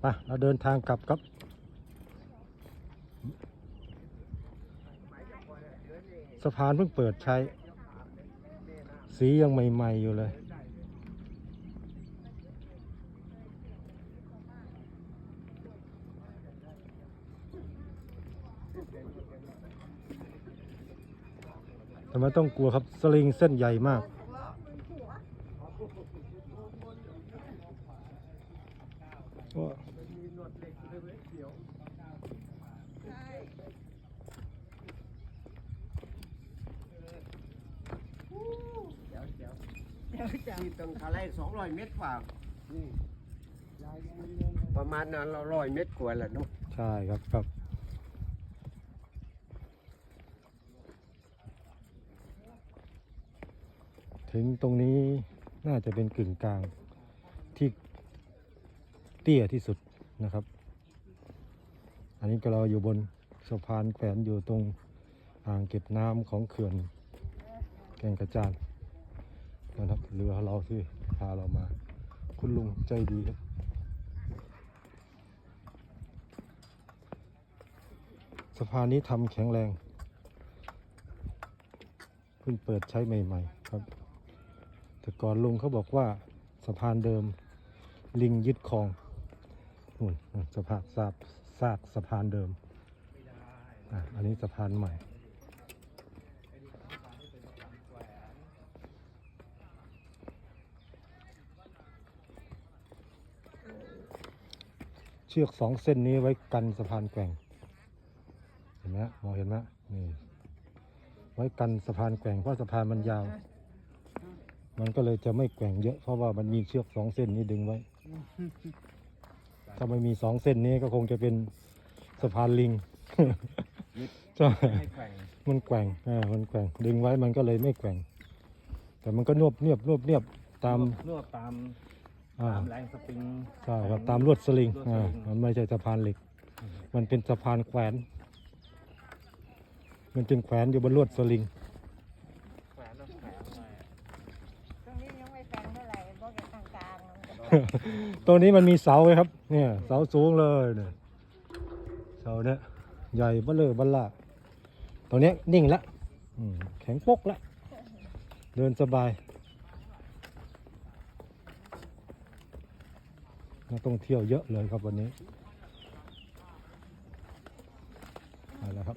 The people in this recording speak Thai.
ไปเราเดินทางกลับครับสะพานเพิ่งเปิดใช้ สียังใหม่ๆอยู่เลยทำไมต้องกลัวครับ สลิงเส้นใหญ่มาก ที่ตรงทะเลสองร้อยเมตรกว่านี่ประมาณนั้นเราร้อยเมตรกว่าแหละเนาะใช่ครับครับถึงตรงนี้น่าจะเป็นกึ่งกลางที่เตี้ยที่สุดนะครับ อันนี้ก็เราอยู่บนสะพานแขวนอยู่ตรงอ่างเก็บน้ำของเขื่อนแก่งกระจานนะครับเรือเราที่พาเรามา คุณลุงใจดีครับสะพานนี้ทำแข็งแรงเพิ่งเปิดใช้ใหม่ ๆ ครับ แต่ก่อนลุงเขาบอกว่าสะพานเดิมลิงยึดคลอง นู่นสะพานซากซากสะพานเดิมอะอันนี้สะพานใหม่เชือกสองเส้นนี้ไว้กันสะพานแกว่ง เห็นไหมมองเห็นไหมนี่ ไว้กันสะพานแกว่งเพราะสะพานมันยาว มันก็เลยจะไม่แกว่งเยอะเพราะว่ามันมีเชือกสองเส้นนี้ดึงไว้ ถ้าไม่มีสองเส้นนี้ก็คงจะเป็นสะพานลิงใช่ไม่แข่งมันแกว่งอ่ามันแกว่งดึงไว้มันก็เลยไม่แกว่ง แต่มันก็นวบเนียบนวบเนียบตามนวดตามอ่าตามแรงสปริงใช่ครับตามลวดสลิงลวดสลิงอ่ามันไม่ใช่สะพานเหล็ก มันเป็นสะพานแขวน มันเป็นแขวนอยู่บนลวดสลิง ตัวนี้มันมีเสาไหมครับ เนี่ย เสาสูงเลยเนี่ยเสาเนี่ยใหญ่บ้าเลยบ้าละตัวนี้นิ่งละแข็งปกละ เดินสบายนักท่องเที่ยวเยอะเลยครับวันนี้มาแล้วครับ